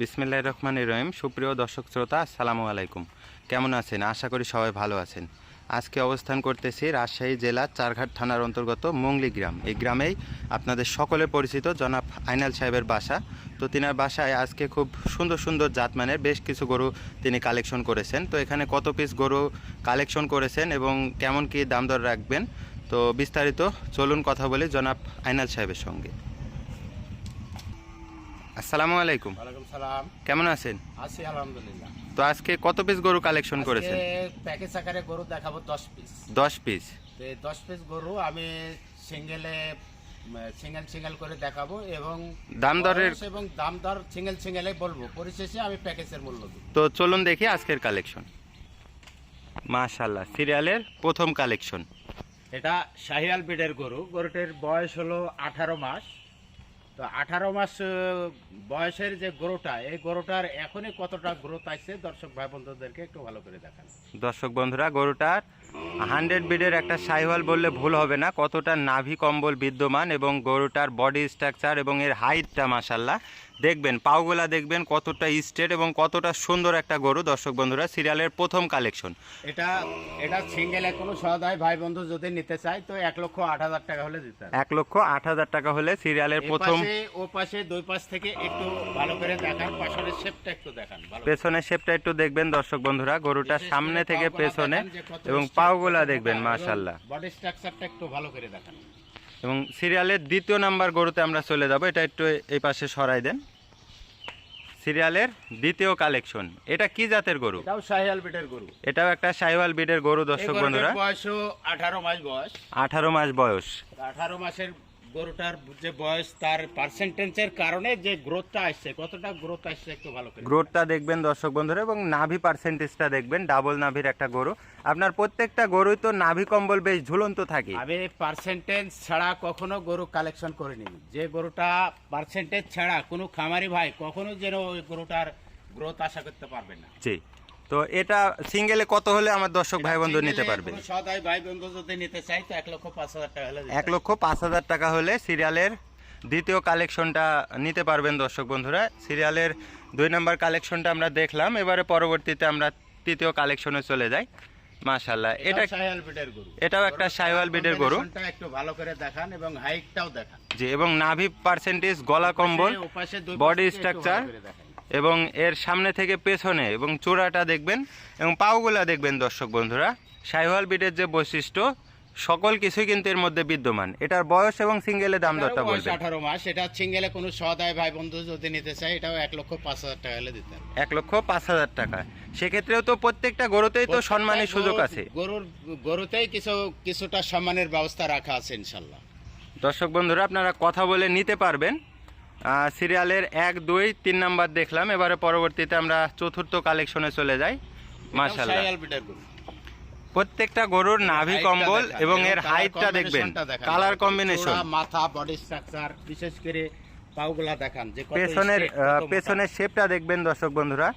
বিসমিল্লাহ রহমান রহিম, সুপ্রিয় দর্শক শ্রোতা, আসসালামু আলাইকুম। কেমন আছেন? আশা করি সবাই ভালো আছেন। আজকে অবস্থান করতেছি রাজশাহী জেলার চারঘাট থানার অন্তর্গত মংলি গ্রাম। এই গ্রামেই আপনাদের সকলে পরিচিত জনাব আইনাল সাহেবের বাসা। তো তিনার বাসায় আজকে খুব সুন্দর সুন্দর জাতমানের বেশ কিছু গরু তিনি কালেকশন করেছেন। তো এখানে কত পিস গরু কালেকশন করেছেন এবং কেমন কি দাম দর রাখবেন? তো বিস্তারিত চলুন কথা বলি জনাব আইনাল সাহেবের সঙ্গে। আসসালামু আলাইকুম। ওয়ালাইকুম সালাম। কেমন আছেন? আছি আলহামদুলিল্লাহ। তো আজকে কত পিস গরু কালেকশন করেছেন? প্যাকেজ আকারে গরু দেখাবো দশ পিস দশ পিস তো এই দশ পিস গরু আমি সিঙ্গেলে সিঙ্গেল সিঙ্গেল করে দেখাবো এবং দাম দরের এবং দাম দর সিঙ্গেল সিঙ্গেলে বলব। পরিশেষে আমি প্যাকেজের মূল্য দিব তো চলুন দেখি আজকের কালেকশন মাশাল্লাহ সিরিয়ালের প্রথম কালেকশন এটা শাহিয়াল বিডের গরু। গরুটির বয়স হলো আঠারো মাস। তো আঠারো মাস বয়সের যে গরুটা, এই গরুটার এখনই কতটা গ্রোথ আসছে দর্শক ভাই বন্ধুদেরকে একটু ভালো করে দেখান। দর্শক বন্ধুরা, গরুটার হান্ড্রেড বিডের একটা সাইওয়াল বললে ভুল হবে না, কতটা নাভি কম্বল বিদ্যমান এবং গরুটার বডি স্ট্রাকচার এবং এর হাইটটা মাসাল্লাহ দেখবেন পাওগুলা দেখবেন কতটা স্টেট এবং কতটা সুন্দর একটা গরু দর্শক বন্ধুরা সিরিয়ালের প্রথম কালেকশন। এটা এটা সিঙ্গেলে কোনো সহায় ভাই বন্ধু যদি নিতে চায় তো এক লক্ষ আট হাজার টাকা হলে দিতে হবে। এক লক্ষ আট হাজার টাকা হলে সিরিয়ালের প্রথম পাশে, ও পাশে দুই পাশ থেকে একটু ভালো করে দেখান পাশের শেপটা একটু দেখান ভালো পেছনের শেপটা একটু দেখবেন দর্শক বন্ধুরা গরুটা সামনে থেকে পেছনে এবং পাওগুলা দেখবেন মাশাল্লাহ বডি স্ট্রাকচারটা একটু ভালো করে দেখান। এবং সিরিয়ালের দ্বিতীয় নাম্বার গরুতে আমরা চলে যাব। এটা একটু এই পাশে সরাই দেন। সিরিয়ালের দ্বিতীয় কালেকশন এটা কি জাতের গরু? এটাও বিটের গরু। এটাও একটা সাহিওয়াল বিটের গরু দর্শক বন্ধুরা। আঠারো মাস বয়স। আঠারো মাস বয়স। আঠারো মাসের গরুটার যে বয়স তার পার্সেন্টেজের কারণে যে গ্রোথটা আসছে কতটা গ্রোথ আসছে একটু ভালো করে গ্রোথটা দেখবেন দর্শক বন্ধুরা এবং নাভি পার্সেন্টেজটা দেখবেন ডাবল নাভির একটা গরু। আপনার প্রত্যেকটা গরুই তো নাভি কম্বল বেশ ঝুলন্ত থাকে। আমি পার্সেন্টেজ ছাড়া কখনো গরু কালেকশন করিনি। যে গরুটা পার্সেন্টেজ ছাড়া কোনো খামারি ভাই কখনো যেন ওই গরুটার গ্রোথ আশা করতে পারবে না। জি। তো এটা সিঙ্গেলে কত হলে আমার দর্শক ভাই বন্ধু নিতে পারবে? সদাই ভাই বন্ধু যদি নিতে চাই তো এক লক্ষ পাঁচ হাজার টাকা হলে এক লক্ষ পাঁচ হাজার টাকা হলে সিরিয়ালের দ্বিতীয় কালেকশনটা নিতে পারবেন দর্শক বন্ধুরা। সিরিয়ালের দুই নম্বর কালেকশনটা আমরা দেখলাম এবারে পরবর্তীতে আমরা তৃতীয় কালেকশনে চলে যাই। মাশাল্লাহ। এটা এটাও একটা সাইওয়াল বিডের গরু। একটু ভালো করে দেখান এবং হাইটটাও দেখান। জি এবং নাভি পার্সেন্টেজ গলা কম্বল বডি পাশে এবং এর সামনে থেকে পেছনে এবং চূড়াটা দেখবেন এবং পাওগুলা দেখবেন দর্শক বন্ধুরা। সাইওয়াল বিটের যে বৈশিষ্ট্য সকল কিছুই কিন্তু এর মধ্যে বিদ্যমান। এটার বয়স এবং সিঙ্গেলে দাম দরটা বলবেন। আঠারো মাস। এটা সিঙ্গেলে কোনো সদায় ভাই বন্ধু যদি নিতে চাই এটাও এক লক্ষ পাঁচ হাজার টাকা হলে দিতে এক লক্ষ পাঁচ হাজার টাকা। সেক্ষেত্রেও তো প্রত্যেকটা গরুতেই তো সম্মানের সুযোগ আছে। গরুর গরুতেই কিছু কিছুটা সম্মানের ব্যবস্থা রাখা আছে ইনশাল্লাহ। দর্শক বন্ধুরা আপনারা কথা বলে নিতে পারবেন। সিরিয়ালের এক দুই তিন নাম্বার দেখলাম। এবারে পরবর্তীতে আমরা চতুর্থ কালেকশনে চলে যাই। মাশাল্লাহ শাহিয়াল প্রত্যেকটা গরুর নাভি কম্বল এবং এর হাইটটা দেখবেন। কালার কম্বিনেশন মাথা বডি স্ট্রাকচার বিশেষ করে পাগুলা দেখান যে পেছনের। পেছনের শেপটা দেখবেন দর্শক বন্ধুরা।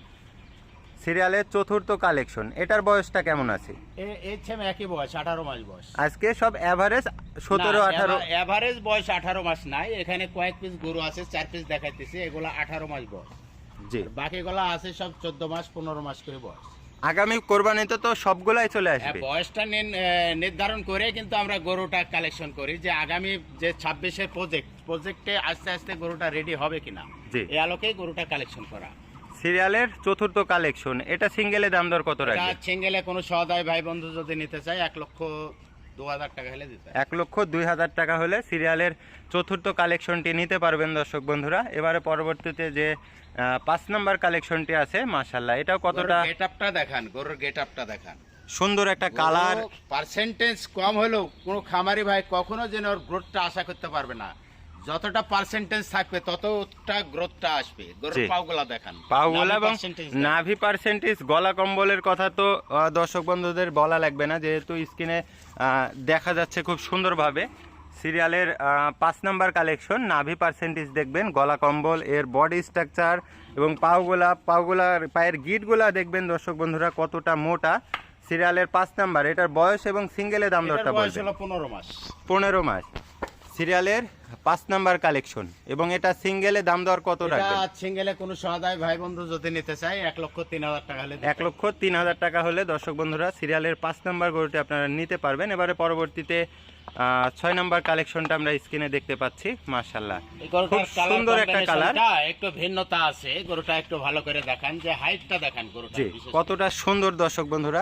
সিরিয়ালের চতুর্থ কালেকশন। এটার বয়সটা কেমন আছে? এর একই বয়স আঠারো মাস বয়স। আজকে সব অ্যাভারেজ সতেরো আঠারো এভারেজ বয়স আঠারো মাস নাই। এখানে কয়েক পিস গরু আছে চার পিস দেখাইতেছে এগুলো আঠারো মাস বয়স। জি। বাকিগুলো আছে সব চোদ্দ মাস পনেরো মাস করে বয়স। আগামী কোরবানিতে তো সবগুলাই চলে হ্যাঁ, আসবে। বয়সটা নির্ধারণ করে কিন্তু আমরা গরুটা কালেকশন করি যে আগামী যে ছাব্বিশের প্রজেক্ট প্রজেক্টে আস্তে আস্তে গরুটা রেডি হবে কিনা। এই আলোকেই গরুটা কালেকশন করা। সিরিয়ালের চতুর্থ কালেকশন। এটা সিঙ্গেলে দাম দর কত রাখবে? সিঙ্গেলে কোনো সহদায় ভাই বন্ধু যদি নিতে চায় এক লক্ষ এক লক্ষ দুই হাজার টাকা হলে সিরিয়ালের চতুর্থ কালেকশনটি নিতে পারবেন দর্শক বন্ধুরা। এবারে পরবর্তীতে যে পাঁচ নাম্বার কালেকশনটি আছে মাশাল্লাহ এটাও কতটা গেট আপটা দেখান গরুর গেট আপটা দেখান। সুন্দর একটা কালার। পার্সেন্টেজ কম হলেও কোনো খামারি ভাই কখনো যেন ওর গ্রোথটা আশা করতে পারবে না। যতটা পার্সেন্টেজ থাকবে ততটা গ্রোথটা আসবে। গরুর দেখান। পাওগুলা নাভি এবং নাভি পার্সেন্টেজ গলা কম্বলের কথা তো দর্শক বন্ধুদের বলা লাগবে না যেহেতু স্ক্রিনে দেখা যাচ্ছে খুব সুন্দরভাবে। সিরিয়ালের পাঁচ নাম্বার কালেকশন নাভি পার্সেন্টেজ দেখবেন গলা কম্বল এর বডি স্ট্রাকচার এবং পাওগুলা পাওগুলার পায়ের গিটগুলা দেখবেন দর্শক বন্ধুরা কতটা মোটা। সিরিয়ালের পাঁচ নাম্বার এটার বয়স এবং সিঙ্গেলে দাম দরটা বয়স হলো পনেরো মাস। পনেরো মাস। সিরিয়ালের পাঁচ নাম্বার কালেকশন এবং এটা সিঙ্গেলে দাম দর কত রাখবেন? সিঙ্গেলে কোনো সহায় ভাই বন্ধু যদি নিতে চাই এক লক্ষ তিন হাজার টাকা হলে এক লক্ষ তিন হাজার টাকা হলে দর্শক বন্ধুরা সিরিয়ালের পাঁচ নাম্বার গরুটি আপনারা নিতে পারবেন। এবারে পরবর্তীতে ছয় নাম্বার কালেকশনটা আমরা স্ক্রিনে দেখতে পাচ্ছি মার্শাল্লাহ খুব সুন্দর একটা কালার একটু ভিন্নতা আছে গরুটা একটু ভালো করে দেখান যে হাইটটা দেখান গরুটা জি কতটা সুন্দর দর্শক বন্ধুরা।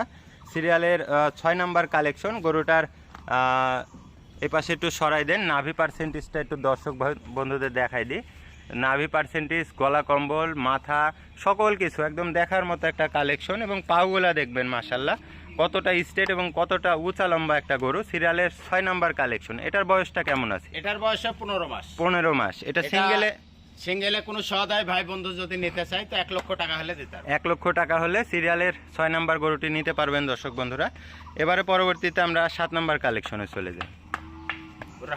সিরিয়ালের ছয় নাম্বার কালেকশন গরুটার এ পাশে একটু সরাই দেন নাভি পার্সেন্টেজটা একটু দর্শক বন্ধুদের দেখাই দিই। নাভি পার্সেন্টেজ গলা কম্বল মাথা সকল কিছু একদম দেখার মতো একটা কালেকশন এবং পাগুলা দেখবেন মাসাল্লাহ কতটা স্টেট এবং কতটা উঁচা লম্বা একটা গরু সিরিয়ালের ছয় নাম্বার কালেকশন এটার বয়সটা কেমন আছে? এটার বয়স পনেরো মাস। পনেরো মাস। এটা সিঙ্গেলে সিঙ্গেলে কোনো সহায় ভাই বন্ধু যদি নিতে চাই তো এক লক্ষ টাকা হলে দিতে এক লক্ষ টাকা হলে সিরিয়ালের ছয় নাম্বার গরুটি নিতে পারবেন দর্শক বন্ধুরা। এবারে পরবর্তীতে আমরা সাত নাম্বার কালেকশনে চলে যাই।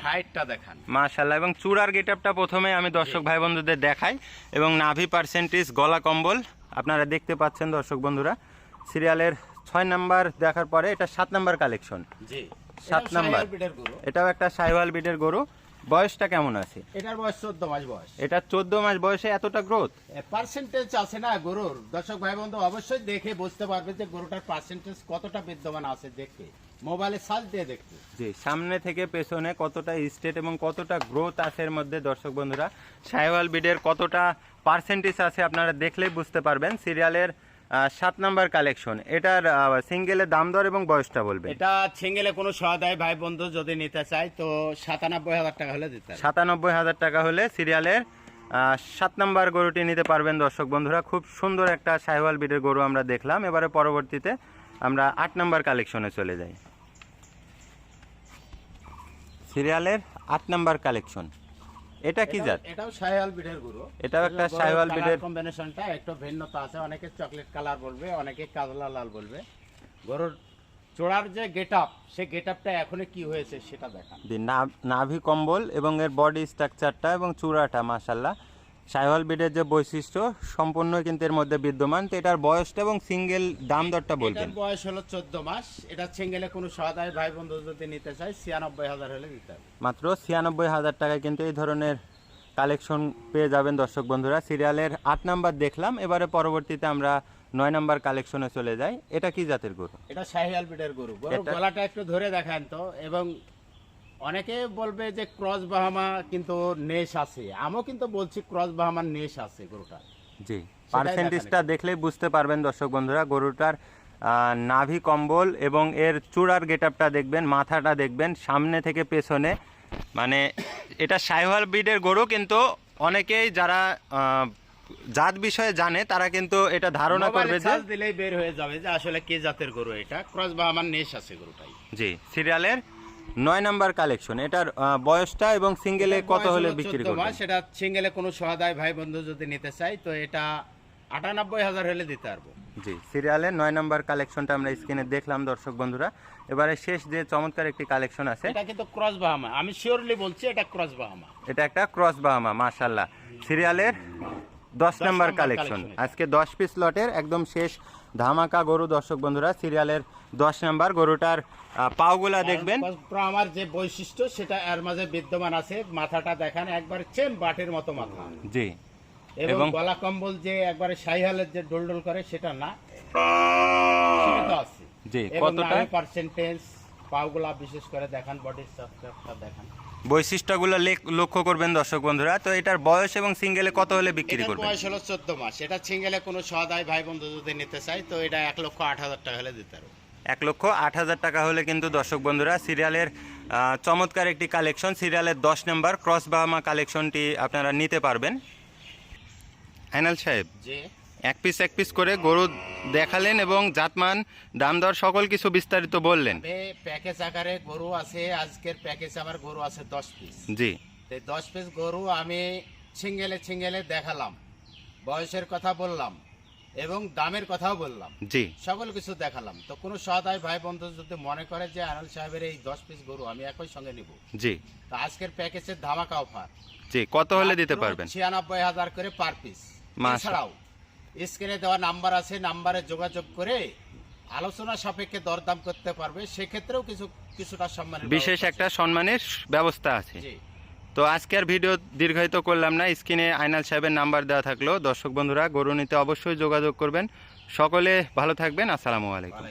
হাইটটা দেখান। মাশাল্লাহ এবং চূড়ার গেটআপটা প্রথমে আমি দর্শক ভাই বন্ধুদের দেখাই এবং নাভি পার্সেন্টেজ গলা কম্বল আপনারা দেখতে পাচ্ছেন দর্শক বন্ধুরা সিরিয়ালের ছয় নাম্বার দেখার পরে এটা সাত নাম্বার কালেকশন জি। সাত নাম্বার। এটাও একটা সাইওয়াল বিডের গরু। বয়সটা কেমন আছে? এটার বয়স চোদ্দ মাস বয়স। এটা চোদ্দ মাস বয়সে এতটা গ্রোথ পার্সেন্টেজ আছে না গরুর। দর্শক ভাই বন্ধু অবশ্যই দেখে বুঝতে পারবে যে গরুটার পার্সেন্টেজ কতটা বিদ্যমান আছে দেখে মোবাইলে সার্চ দিয়ে দেখতে। জি সামনে থেকে পেছনে কতটা স্টেট এবং কতটা গ্রোথ আছে এর মধ্যে দর্শক বন্ধুরা? সাইওয়াল বিডের কতটা পার্সেন্টেজ আছে আপনারা দেখলেই বুঝতে পারবেন। সিরিয়ালের সাত নাম্বার কালেকশন। এটার সিঙ্গেলের দাম দর এবং বয়সটা বলবে এটা ছিঙ্গেলে কোনো সহায় ভাই বন্ধু যদি নিতে চাই তো সাতানব্বই হাজার টাকা হলে দিতে সাতানব্বই হাজার টাকা হলে সিরিয়ালের সাত নাম্বার গরুটি নিতে পারবেন দর্শক বন্ধুরা। খুব সুন্দর একটা সাইওয়াল বিডের গরু আমরা দেখলাম। এবারে পরবর্তীতে আমরা আট নাম্বার কালেকশনে চলে যাই। সিরিয়ালের আট নাম্বার কালেকশন। এটা কি জাত? এটাও- শাহিওয়াল গরু এটাও একটা শাহিওয়াল কম্বিনেশনটা একটু ভিন্নতা আছে অনেকে চকলেট কালার বলবে অনেকে কাজলা লাল বলবে। গরুর চোড়ার যে গেট আপ সে গেট আপটা এখনও কি হয়েছে সেটা দেখা নাভি কম্বল এবং এর বডি স্ট্রাকচারটা এবং চূড়াটা মাসাল্লাহ সাইওয়াল বিডের যে বৈশিষ্ট্য সম্পূর্ণ কিন্তু এর মধ্যে বিদ্যমান। তো এটার বয়সটা এবং সিঙ্গেল দাম দরটা বলবেন। এটার বয়স হলো চোদ্দ মাস। এটা সিঙ্গেলে কোনো সহায় ভাই বন্ধু যদি নিতে চাই ছিয়ানব্বই হাজার হলে দিতে হবে। মাত্র ছিয়ানব্বই হাজার টাকায় কিন্তু এই ধরনের কালেকশন পেয়ে যাবেন দর্শক বন্ধুরা। সিরিয়ালের আট নাম্বার দেখলাম। এবারে পরবর্তীতে আমরা নয় নাম্বার কালেকশনে চলে যাই। এটা কি জাতের গরু? এটা শাহিয়াল বিডের গরু। গলাটা একটু ধরে দেখান তো। এবং অনেকে বলবে যে ক্রস বাহামা কিন্তু নেশ আছে। আমিও কিন্তু বলছি ক্রস বাহামার নেশ আছে গরুটা জি পার্সেন্টেজটা দেখলেই বুঝতে পারবেন দর্শক বন্ধুরা গরুটার নাভি কম্বল এবং এর চূড়ার গেটআপটা দেখবেন মাথাটা দেখবেন সামনে থেকে পেছনে। মানে এটা সাইওয়াল ব্রিডের গরু কিন্তু অনেকেই যারা জাত বিষয়ে জানে তারা কিন্তু এটা ধারণা করবে যে দিলেই বের হয়ে যাবে যে আসলে কে জাতের গরু এটা। ক্রস বাহামার নেশ আছে গরুটাই। জি সিরিয়ালের নয় নাম্বার কালেকশন। এটার বয়সটা এবং সিঙ্গেলে কত হলে বিক্রি 14 করবেন? সেটা সিঙ্গেলে কোনো সহায় ভাই বন্ধু যদি নিতে চাই তো এটা আটানব্বই হাজার হলে দিতে পারব। জি সিরিয়ালের নয় নাম্বার কালেকশনটা আমরা স্ক্রিনে দেখলাম দর্শক বন্ধুরা। এবারে শেষ যে চমৎকার একটি কালেকশন আছে। এটা কিন্তু ক্রস বাহামা আমি শিওরলি বলছি এটা ক্রস বাহামা এটা একটা ক্রস বাহামা মাশাল্লাহ সিরিয়ালের দশ নাম্বার কালেকশন। আজকে দশ পিস লটের একদম শেষ ধামাকা গরু দর্শক বন্ধুরা সিরিয়ালের দশ নাম্বার গরুটার পাওগুলা দেখবেন। আমার যে বৈশিষ্ট্য সেটা এর মাঝে বিদ্যমান আছে। মাথাটা দেখান একবার চেন বাটের মতো মাথা। জি। এবং গলা কম্বল যে একবারে শাহিহালের যে ডোলডোল করে সেটা না। আছে। জি কতটা? পার্সেন্টেজ পাওগুলা বিশেষ করে দেখান বডি স্ট্রাকচারটা দেখান। বৈশিষ্ট্যগুলো লক্ষ্য করবেন দর্শক বন্ধুরা। তো এটার বয়স এবং সিঙ্গেলে কত হলে বিক্রি করবেন? বয়স হলো চোদ্দ মাস। এটা সিঙ্গেলে কোনো সদায় ভাই বন্ধু যদি নিতে চাই তো এটা এক লক্ষ আট হাজার টাকা হলে দিতে পারব। এক লক্ষ আট হাজার টাকা হলে কিন্তু দর্শক বন্ধুরা সিরিয়ালের চমৎকার একটি কালেকশন সিরিয়ালের দশ নম্বর ক্রস বাহামা কালেকশনটি আপনারা নিতে পারবেন। আইনাল সাহেব এক পিস এক পিস করে গরু দেখালেন এবং জাতমান দাম দর সকল কিছু বিস্তারিত বললেন। প্যাকেজ আকারে গরু আছে আজকের প্যাকেজ আমার গরু আছে দশ পিস জি। দশ পিস গরু আমি ছিঙ্গেলে ছিঙ্গেলে দেখালাম। বয়সের কথা বললাম। এবং দামের কথাও বললাম। জি। সকল কিছু দেখালাম। তো কোনো সদায় ভাই বন্ধু যদি মনে করে যে আনল সাহেবের এই দশ পিস গরু আমি একই সঙ্গে নিব। জি। তো আজকের প্যাকেজের ধামাকা অফার জি কত হলে দিতে পারবেন? ছিয়ানব্বই হাজার করে পার পিস এছাড়াও স্ক্রিনে দেওয়া নাম্বার আছে নাম্বারে যোগাযোগ করে আলোচনা সাপেক্ষে দরদাম করতে পারবে। সেক্ষেত্রেও কিছু কিছুটা সম্মান বিশেষ একটা সম্মানের ব্যবস্থা আছে। জি। তো আজকের ভিডিও দীর্ঘায়িত করলাম না, স্ক্রিনে আইনাল সাহেবের নাম্বার দেওয়া থাকল। দর্শক বন্ধুরা গরু নিতে অবশ্যই যোগাযোগ করবেন। সকলে ভালো থাকবেন, আসসালামু আলাইকুম।